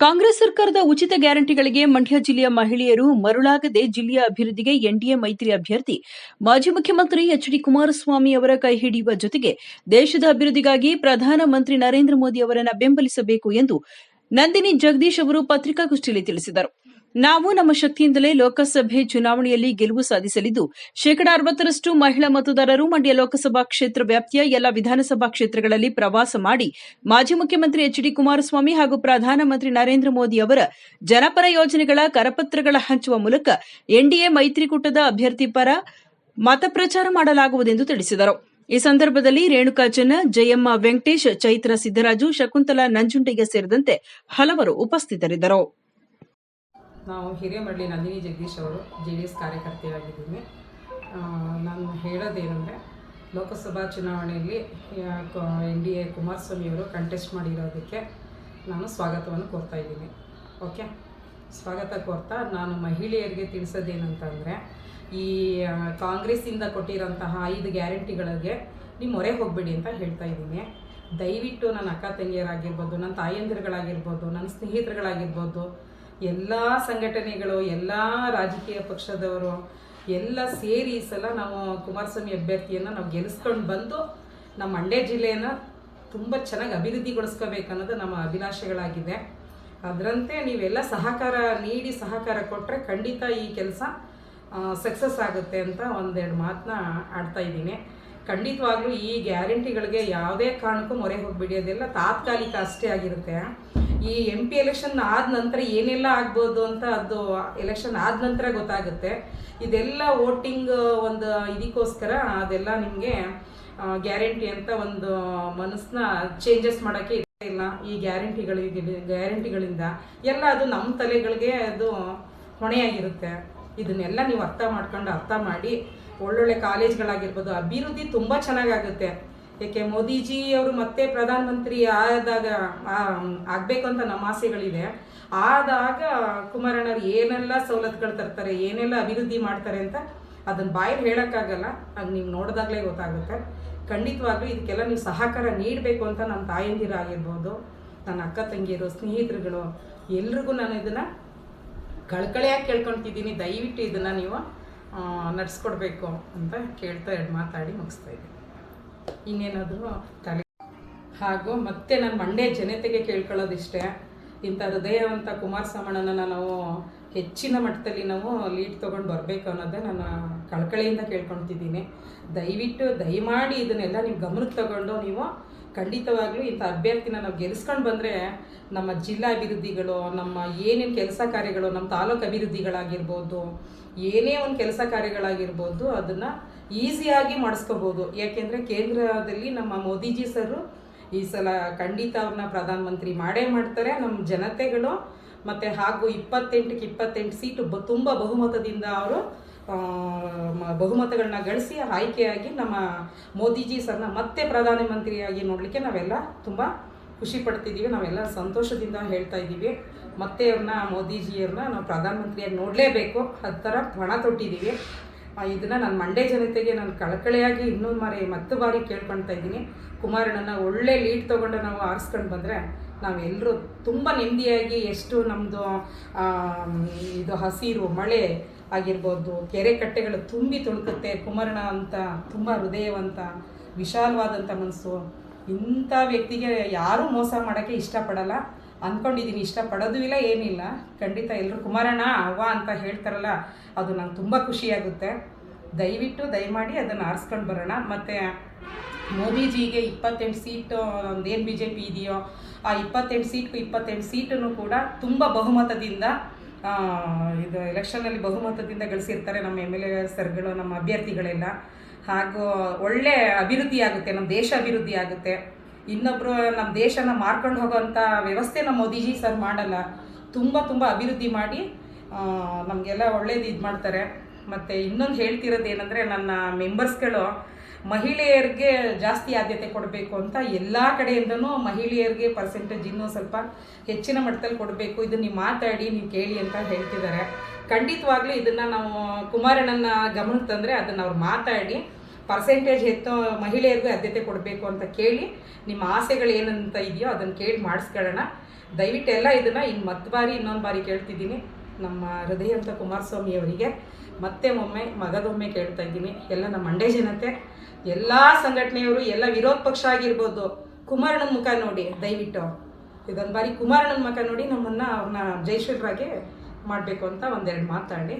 ಕಾಂಗ್ರೆಸ್ ಸರ್ಕಾರದ ಉಚಿತ ಗ್ಯಾರಂಟಿಗಳಿಗೆ ಮಂಡ್ಯ ಜಿಲ್ಲೆಯ ಮಹಿಳೆಯರು ಮರುಳಾಗದೆ ಜಿಲ್ಲೆಯ ಅಭಿವೃದ್ಧಿಗೆ ಎನ್ಡಿಎ ಮೈತ್ರಿ ಅಭ್ಯರ್ಥಿ ಮಾಜಿ ಮುಖ್ಯಮಂತ್ರಿ ಎಚ್ ಡಿ ಕುಮಾರಸ್ವಾಮಿ ಅವರ ಕೈ ಹಿಡಿಯುವ ಜೊತೆಗೆ ದೇಶದ ಅಭಿವೃದ್ಧಿಗಾಗಿ ಪ್ರಧಾನಮಂತ್ರಿ ನರೇಂದ್ರ ಮೋದಿ ಅವರನ್ನು ಬೆಂಬಲಿಸಬೇಕು ಎಂದು ನಂದಿನಿ ಜಗದೀಶ್ ಅವರು ಪತ್ರಿಕಾಗೋಷ್ಠಿಯಲ್ಲಿ ತಿಳಿಸಿದರು. ನಾವು ನಮ್ಮ ಶಕ್ತಿಯಿಂದಲೇ ಲೋಕಸಭೆ ಚುನಾವಣೆಯಲ್ಲಿ ಗೆಲುವು ಸಾಧಿಸಲಿದ್ದು, ಶೇಕಡಾ ಅರವತ್ತರಷ್ಟು ಮಹಿಳಾ ಮತದಾರರು ಮಂಡ್ಯ ಲೋಕಸಭಾ ಕ್ಷೇತ್ರ ವ್ಯಾಪ್ತಿಯ ಎಲ್ಲ ವಿಧಾನಸಭಾ ಕ್ಷೇತ್ರಗಳಲ್ಲಿ ಪ್ರವಾಸ ಮಾಡಿ, ಮಾಜಿ ಮುಖ್ಯಮಂತ್ರಿ ಎಚ್ ಡಿ ಕುಮಾರಸ್ವಾಮಿ ಹಾಗೂ ಪ್ರಧಾನಮಂತ್ರಿ ನರೇಂದ್ರ ಮೋದಿ ಅವರ ಜನಪರ ಯೋಜನೆಗಳ ಕರಪತ್ರಗಳ ಹಂಚುವ ಮೂಲಕ ಎನ್ಡಿಎ ಮೈತ್ರಿಕೂಟದ ಅಭ್ಯರ್ಥಿ ಪರ ಮತಪ್ರಚಾರ ಮಾಡಲಾಗುವುದೆಂದು ತಿಳಿಸಿದರು. ಈ ಸಂದರ್ಭದಲ್ಲಿ ರೇಣುಕಾಚನ ಜಯಮ್ಮ ವೆಂಕಟೇಶ್, ಚೈತ್ರ ಸಿದ್ದರಾಜು, ಶಕುಂತಲಾ ನಂಜುಂಡಯ್ಯ ಸೇರಿದಂತೆ ಹಲವರು ಉಪಸ್ಥಿತರಿದ್ದರು. ನಾವು ಹಿರೇಮರಳಿ ನಂದಿನಿ ಜಗದೀಶ್ ಅವರು ಜೆ ಡಿ ಎಸ್ ಕಾರ್ಯಕರ್ತೆಯಾಗಿದ್ದೀನಿ ನಾನು ಹೇಳೋದೇನೆಂದರೆ, ಲೋಕಸಭಾ ಚುನಾವಣೆಯಲ್ಲಿ ಎನ್ ಡಿ ಎ ಕುಮಾರಸ್ವಾಮಿ ಅವರು ಕಂಟೆಸ್ಟ್ ಮಾಡಿರೋದಕ್ಕೆ ನಾನು ಸ್ವಾಗತವನ್ನು ಕೋರ್ತಾ ಇದ್ದೀನಿ. ಓಕೆ? ಸ್ವಾಗತ ಕೋರ್ತಾ, ನಾನು ಮಹಿಳೆಯರಿಗೆ ತಿಳಿಸೋದೇನಂತಂದರೆ, ಈ ಕಾಂಗ್ರೆಸ್ಸಿಂದ ಕೊಟ್ಟಿರೋಂತಹ ಐದು ಗ್ಯಾರಂಟಿಗಳಿಗೆ ನೀವು ಮೊರೆ ಹೋಗಬೇಡಿ ಅಂತ ಹೇಳ್ತಾ ಇದ್ದೀನಿ. ದಯವಿಟ್ಟು ನನ್ನ ಅಕ್ಕ ತಂಗಿಯರಾಗಿರ್ಬೋದು, ನನ್ನ ತಾಯಂದಿರುಗಳಾಗಿರ್ಬೋದು, ನನ್ನ ಸ್ನೇಹಿತರುಗಳಾಗಿರ್ಬೋದು ಎಲ್ಲ ಸಂಘಟನೆಗಳು, ಎಲ್ಲ ರಾಜಕೀಯ ಪಕ್ಷದವರು, ಎಲ್ಲ ಸೇರಿ ಈ ಸಲ ನಾವು ಕುಮಾರಸ್ವಾಮಿ ಅಭ್ಯರ್ಥಿಯನ್ನು ನಾವು ಗೆಲ್ಲಿಸ್ಕೊಂಡು ಬಂದು ನಮ್ಮ ಮಂಡ್ಯ ಜಿಲ್ಲೆಯನ್ನು ತುಂಬ ಚೆನ್ನಾಗಿ ಅಭಿವೃದ್ಧಿಗೊಳಿಸ್ಕೋಬೇಕನ್ನೋದು ನಮ್ಮ ಅಭಿಲಾಷೆಗಳಾಗಿದೆ. ಅದರಂತೆ ನೀವೆಲ್ಲ ಸಹಕಾರ ನೀಡಿ ಸಹಕಾರ ಕೊಟ್ಟರೆ ಖಂಡಿತ ಈ ಕೆಲಸ ಸಕ್ಸಸ್ ಆಗುತ್ತೆ ಅಂತ ಒಂದೆರಡು ಮಾತನ್ನ ಆಡ್ತಾ ಇದ್ದೀನಿ. ಖಂಡಿತವಾಗ್ಲೂ ಈ ಗ್ಯಾರಂಟಿಗಳಿಗೆ ಯಾವುದೇ ಕಾರಣಕ್ಕೂ ಮೊರೆ ಹೋಗ್ಬಿಡಿ ಅದೆಲ್ಲ ತಾತ್ಕಾಲಿಕ ಅಷ್ಟೇ ಆಗಿರುತ್ತೆ. ಈ ಎಂ ಪಿ ಎಲೆಕ್ಷನ್ ಆದ ನಂತರ ಏನೆಲ್ಲ ಆಗ್ಬೋದು ಅಂತ ಅದು ಎಲೆಕ್ಷನ್ ಆದ ನಂತರ ಗೊತ್ತಾಗುತ್ತೆ. ಇದೆಲ್ಲ ವೋಟಿಂಗ್ ಒಂದು ಇದಕ್ಕೋಸ್ಕರ ಅದೆಲ್ಲ ನಿಮಗೆ ಗ್ಯಾರಂಟಿ ಅಂತ ಒಂದು ಮನಸ್ಸನ್ನ ಚೇಂಜಸ್ ಮಾಡೋಕ್ಕೆ ಇಲ್ಲ ಈ ಗ್ಯಾರಂಟಿಗಳಿಗೆ ಗ್ಯಾರಂಟಿಗಳಿಂದ ಎಲ್ಲ ಅದು ನಮ್ಮ ತಲೆಗಳಿಗೆ ಅದು ಹೊಣೆಯಾಗಿರುತ್ತೆ. ಇದನ್ನೆಲ್ಲ ನೀವು ಅರ್ಥ ಮಾಡ್ಕೊಂಡು ಅರ್ಥ ಮಾಡಿ ಒಳ್ಳೊಳ್ಳೆ ಕಾಲೇಜ್ಗಳಾಗಿರ್ಬೋದು ಅಭಿವೃದ್ಧಿ ತುಂಬ ಚೆನ್ನಾಗಾಗುತ್ತೆ. ಏಕೆ ಮೋದಿಜಿ ಅವರು ಮತ್ತೆ ಪ್ರಧಾನಮಂತ್ರಿ ಆದಾಗ ಆಗಬೇಕು ಅಂತ ನಮ್ಮ ಆಸೆಗಳಿದೆ ಆದಾಗ ಕುಮಾರಣ್ಣವ್ರು ಏನೆಲ್ಲ ಸವಲತ್ತುಗಳು ತರ್ತಾರೆ, ಏನೆಲ್ಲ ಅಭಿವೃದ್ಧಿ ಮಾಡ್ತಾರೆ ಅಂತ ಅದನ್ನ ಬಾಯಲ್ಲಿ ಹೇಳೋಕ್ಕಾಗಲ್ಲ. ಅದು ನೀವು ನೋಡಿದಾಗಲೇ ಗೊತ್ತಾಗುತ್ತೆ. ಖಂಡಿತವಾಗ್ಲೂ ಇದಕ್ಕೆಲ್ಲ ನೀವು ಸಹಕಾರ ನೀಡಬೇಕು ಅಂತ ನನ್ನ ತಾಯಂದಿರಾಗಿರ್ಬೋದು ನನ್ನ ಅಕ್ಕ ತಂಗಿಯರು, ಸ್ನೇಹಿತರುಗಳು, ಎಲ್ರಿಗೂ ನಾನು ಇದನ್ನು ಕಳ್ಕಳಿಯಾಗಿ ಕೇಳ್ಕೊತಿದ್ದೀನಿ. ದಯವಿಟ್ಟು ಇದನ್ನು ನೀವು ನಡೆಸ್ಕೊಡ್ಬೇಕು ಅಂತ ಕೇಳ್ತಾ, ಮಾತಾಡಿ ಮುಗಿಸ್ತಾ ಇದ್ದೀನಿ. ಇನ್ನೇನಾದರೂ ತಲೆ ಹಾಗೂ ಮತ್ತೆ ನಾನು ಮಂಡ್ಯ ಜನತೆಗೆ ಕೇಳ್ಕೊಳ್ಳೋದಿಷ್ಟೇ. ಇಂಥ ಹೃದಯವಂತ ಕುಮಾರಸ್ವಾಮಣ್ಣನ ನಾವು ಹೆಚ್ಚಿನ ಮಟ್ಟದಲ್ಲಿ ನಾವು ಲೀಡ್ ತೊಗೊಂಡು ಬರಬೇಕು ಅನ್ನೋದೇ ನನ್ನ ಕಳಕಳಿಯಿಂದ ಕೇಳ್ಕೊತಿದ್ದೀನಿ ದಯವಿಟ್ಟು ದಯಮಾಡಿ ಇದನ್ನೆಲ್ಲ ನೀವು ಗಮನಕ್ಕೆ ತಗೊಂಡು ನೀವು ಖಂಡಿತವಾಗ್ಲೂ ಇಂಥ ಅಭ್ಯರ್ಥಿನ ನಾವು ಗೆಲ್ಲಿಸ್ಕೊಂಡು ಬಂದರೆ ನಮ್ಮ ಜಿಲ್ಲಾ ಅಭಿವೃದ್ಧಿಗಳು, ನಮ್ಮ ಏನೇನು ಕೆಲಸ ಕಾರ್ಯಗಳು ನಮ್ಮ ತಾಲೂಕು ಅಭಿವೃದ್ಧಿಗಳಾಗಿರ್ಬೋದು, ಏನೇ ಒಂದು ಕೆಲಸ ಕಾರ್ಯಗಳಾಗಿರ್ಬೋದು, ಅದನ್ನು ಈಸಿಯಾಗಿ ಮಾಡಿಸ್ಕೋಬೋದು. ಯಾಕೆಂದರೆ ಕೇಂದ್ರದಲ್ಲಿ ನಮ್ಮ ಮೋದಿಜಿ ಸರು ಈ ಸಲ ಖಂಡಿತ ಅವ್ರನ್ನ ಪ್ರಧಾನಮಂತ್ರಿ ಮಾಡೇ ಮಾಡ್ತಾರೆ. ನಮ್ಮ ಜನತೆಗಳು ಮತ್ತು ಹಾಗೂ ಇಪ್ಪತ್ತೆಂಟಕ್ಕೆ ಇಪ್ಪತ್ತೆಂಟು ಸೀಟು ಬ ತುಂಬ ಬಹುಮತದಿಂದ ಅವರು ಬಹುಮತಗಳನ್ನ ಗಳಿಸಿ ಆಯ್ಕೆಯಾಗಿ ನಮ್ಮ ಮೋದಿಜಿ ಸರ್ನ ಮತ್ತೆ ಪ್ರಧಾನಮಂತ್ರಿಯಾಗಿ ನೋಡಲಿಕ್ಕೆ ನಾವೆಲ್ಲ ತುಂಬ ಖುಷಿ ಪಡ್ತಿದ್ದೀವಿ. ನಾವೆಲ್ಲ ಸಂತೋಷದಿಂದ ಹೇಳ್ತಾ ಇದ್ದೀವಿ. ಮತ್ತೆ ಅವ್ರನ್ನ ಮೋದಿಜಿಯವ್ರನ್ನ ನಾವು ಪ್ರಧಾನಮಂತ್ರಿಯಾಗಿ ನೋಡಲೇಬೇಕು. ಆ ಥರ ಪಣ ತೊಟ್ಟಿದ್ದೀವಿ. ಇದನ್ನು ನಾನು ಮಂಡ್ಯ ಜನತೆಗೆ ನಾನು ಕಳಕಳಿಯಾಗಿ ಇನ್ನೊಂದು ಮಾರಿ ಮತ್ತು ಬಾರಿ ಕೇಳ್ಕೊಳ್ತಾ ಇದ್ದೀನಿ. ಕುಮಾರಣ್ಣನ ಒಳ್ಳೆ ಲೀಡ್ ತೊಗೊಂಡು ನಾವು ಆರಿಸ್ಕೊಂಡು ಬಂದರೆ ನಾವೆಲ್ಲರೂ ತುಂಬ ನೆಮ್ಮದಿಯಾಗಿ ಎಷ್ಟು ನಮ್ಮದು ಇದು ಹಸಿರು ಮಳೆ ಆಗಿರ್ಬೋದು, ಕೆರೆ ಕಟ್ಟೆಗಳು ತುಂಬಿ ತುಳುಕುತ್ತೆ ಕುಮಾರಣ ಅಂತ ತುಂಬ ಹೃದಯವಂತ ವಿಶಾಲವಾದಂಥ ಮನಸ್ಸು, ಇಂಥ ವ್ಯಕ್ತಿಗೆ ಯಾರೂ ಮೋಸ ಮಾಡೋಕ್ಕೆ ಇಷ್ಟಪಡಲ್ಲ. ಅಂದ್ಕೊಂಡಿದ್ದೀನಿ, ಇಷ್ಟಪಡೋದು ಇಲ್ಲ, ಏನಿಲ್ಲ. ಖಂಡಿತ ಎಲ್ಲರೂ ಕುಮಾರಣ್ಣ, ಅವ್ವ ಅಂತ ಹೇಳ್ತಾರಲ್ಲ, ಅದು ನಂಗೆ ತುಂಬ ಖುಷಿಯಾಗುತ್ತೆ. ದಯವಿಟ್ಟು ದಯಮಾಡಿ ಅದನ್ನು ಆರಿಸ್ಕೊಂಡು ಬರೋಣ. ಮತ್ತು ಮೋದಿಜಿಗೆ ಇಪ್ಪತ್ತೆಂಟು ಸೀಟು ಏನು ಬಿ ಜೆ ಪಿ ಇದೆಯೋ, ಆ ಇಪ್ಪತ್ತೆಂಟು ಸೀಟ್ಗೂ ಇಪ್ಪತ್ತೆಂಟು ಸೀಟನ್ನು ಕೂಡ ತುಂಬ ಬಹುಮತದಿಂದ ಇದು ಎಲೆಕ್ಷನಲ್ಲಿ ಬಹುಮತದಿಂದ ಗಳಿಸಿರ್ತಾರೆ ನಮ್ಮ ಎಂ ಎಲ್ ಎ ಸರ್ಗಳು, ನಮ್ಮ ಅಭ್ಯರ್ಥಿಗಳೆಲ್ಲ. ಹಾಗೂ ಒಳ್ಳೆ ಅಭಿವೃದ್ಧಿ ಆಗುತ್ತೆ, ನಮ್ಮ ದೇಶ ಅಭಿವೃದ್ಧಿ ಆಗುತ್ತೆ. ಇನ್ನೊಬ್ಬರು ನಮ್ಮ ದೇಶನ ಮಾರ್ಕೊಂಡು ಹೋಗೋವಂಥ ವ್ಯವಸ್ಥೆ ನಮ್ಮ ಮೋದಿಜಿ ಸರ್ ಮಾಡಲ್ಲ. ತುಂಬ ತುಂಬ ಅಭಿವೃದ್ಧಿ ಮಾಡಿ ನಮಗೆಲ್ಲ ಒಳ್ಳೇದು ಇದು ಮಾಡ್ತಾರೆ. ಮತ್ತು ಇನ್ನೊಂದು ಹೇಳ್ತಿರೋದು ಏನಂದರೆ ನನ್ನ ಮೆಂಬರ್ಸ್ಗಳು ಮಹಿಳೆಯರಿಗೆ ಜಾಸ್ತಿ ಆದ್ಯತೆ ಕೊಡಬೇಕು ಅಂತ ಎಲ್ಲ ಕಡೆಯಿಂದನೂ ಮಹಿಳೆಯರಿಗೆ ಪರ್ಸೆಂಟೇಜ್ ಇನ್ನೂ ಸ್ವಲ್ಪ ಹೆಚ್ಚಿನ ಮಟ್ಟದಲ್ಲಿ ಕೊಡಬೇಕು. ಇದು ನೀವು ಮಾತಾಡಿ, ನೀವು ಕೇಳಿ ಅಂತ ಹೇಳ್ತಿದ್ದಾರೆ. ಖಂಡಿತವಾಗ್ಲೂ ಇದನ್ನು ನಾವು ಕುಮಾರಣ್ಣನ ಗಮನಕ್ಕೆ ತಂದರೆ ಅದನ್ನು ಅವ್ರು ಮಾತಾಡಿ ಪರ್ಸೆಂಟೇಜ್ ಹೆಚ್ಚು ಮಹಿಳೆಯರಿಗೂ ಆದ್ಯತೆ ಕೊಡಬೇಕು ಅಂತ ಕೇಳಿ ನಿಮ್ಮ ಆಸೆಗಳು ಏನಂತ ಇದೆಯೋ ಅದನ್ನು ಕೇಳಿ ಮಾಡಿಸ್ಕೊಳ್ಳೋಣ. ದಯವಿಟ್ಟು ಎಲ್ಲ ಇದನ್ನು ಇನ್ನು ಮತ್ತೆ ಬಾರಿ, ಇನ್ನೊಂದು ಬಾರಿ ಕೇಳ್ತಿದ್ದೀನಿ ನಮ್ಮ ಹೃದಯ ಅಂತ ಕುಮಾರಸ್ವಾಮಿ ಅವರಿಗೆ. ಮತ್ತೆ ಒಮ್ಮೆ ಮಗದೊಮ್ಮೆ ಕೇಳ್ತಾ ಇದ್ದೀನಿ. ಎಲ್ಲ ನಮ್ಮ ಮಂಡ್ಯ ಜನತೆ, ಎಲ್ಲ ಸಂಘಟನೆಯವರು, ಎಲ್ಲ ವಿರೋಧ ಪಕ್ಷ ಆಗಿರ್ಬೋದು, ಕುಮಾರಣ್ಣನ ಮುಖ ನೋಡಿ, ದಯವಿಟ್ಟು. ಇದೊಂದು ಬಾರಿ ಕುಮಾರಣ್ಣನ ಮುಖ ನೋಡಿ ನಮ್ಮನ್ನು ಅವ್ರನ್ನ ಜಯಶೀಲರಾಗಿ ಮಾಡಬೇಕು ಅಂತ ಒಂದೆರಡು ಮಾತಾಡಿ.